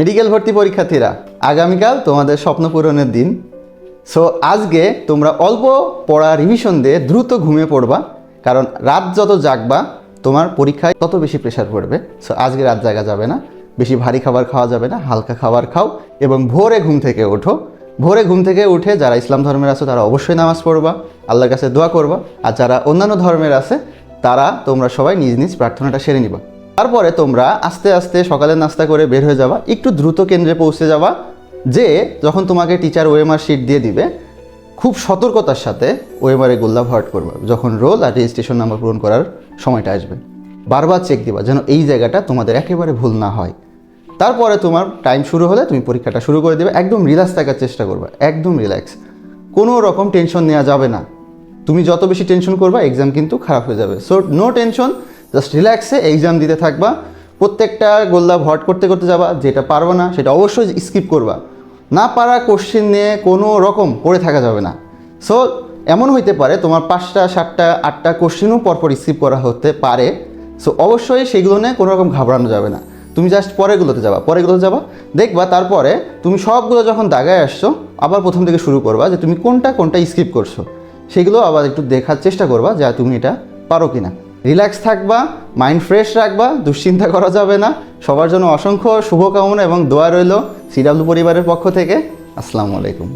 Medical ভর্তি পরীক্ষার্থীরা, আগামীকাল তোমাদের স্বপ্ন পূরণের দিন। সো আজকে তোমরা অল্প পড়া রিভিশন দিয়ে দ্রুত ঘুমিয়ে পড়বা, কারণ রাত যত জাগবা, তোমার পরীক্ষায় তত বেশি প্রেশার পড়বে। সো আজকে রাত জাগা যাবে না, বেশি ভারী খাবার খাওয়া যাবে না, হালকা খাবার খাও এবং ভোরে ঘুম থেকে ওঠো। ভোরে ঘুম থেকে উঠে যারা ইসলাম ধর্মের আছে, তারা অবশ্যই নামাজ পড়বা, আল্লাহর কাছে দোয়া করবা। আর যারা অন্যান্য ধর্মের আছে, তারা তোমরা সবাই নিজ নিজ প্রার্থনাটা সেরে নিবা। তারপরে তোমরা আস্তে আস্তে সকালে নাস্তা করে বের হয়ে যাবা, একটু দ্রুত কেন্দ্রে পৌঁছে যাবা, যে যখন তোমাকে টিচার ওএমআর শিট দিয়ে দিবে, খুব সতর্কতার সাথে ওএমআরে গোল্লা ভরাট করবে, যখন রোল আর রেজিস্ট্রেশন নাম্বার পূরণ করার সময়টা আসবে। বারবার চেক দিবা যেন এই জায়গাটা তোমাদের একেবারে ভুল না হয়। তারপরে তোমার টাইম শুরু হলে তুমি পরীক্ষাটা শুরু করে দেবে, একদম রিল্যাক্স থাকার চেষ্টা করবে, একদম রিল্যাক্স কোনো রকম টেনশন নেওয়া যাবে না। তুমি যত বেশি টেনশন করবা এক্সাম কিন্তু খারাপ হয়ে যাবে। সো নো টেনশন জাস্ট রিল্যাক্সে এক্সাম দিতে থাকবা। প্রত্যেকটা গোল্লা ভট করতে করতে যাবা, যেটা পারবা না, সেটা অবশ্যই স্কিপ করবা। না পারা কোশ্চেন নিয়ে কোনো রকম পড়ে থাকা যাবে না। সো এমন হইতে পারে তোমার পাঁচটা, সাতটা, আটটা কোশ্চেনও পরপর স্কিপ করা হতে পারে। সো অবশ্যই সেগুলো নিয়ে কোনো রকম ঘাবড়ানো যাবে না। তুমি জাস্ট পরেগুলোতে যাবা পরেগুলোতে যাবা, দেখবা তারপরে তুমি সবগুলো যখন দাগায় আসছো, আবার প্রথম থেকে শুরু করবা যে তুমি কোনটা কোনটা স্কিপ করছ। সেগুলো আবার একটু দেখার চেষ্টা করবা যে তুমি এটা পারো কিনা। রিল্যাক্স থাকবা মাইন্ড ফ্রেশ রাখবা, দুশ্চিন্তা করা যাবে না। সবার জন্য অসংখ্য শুভকামনা এবং দোয়া রইল সিডাব্লিউ পরিবারের পক্ষ থেকে। আসসালামু আলাইকুম।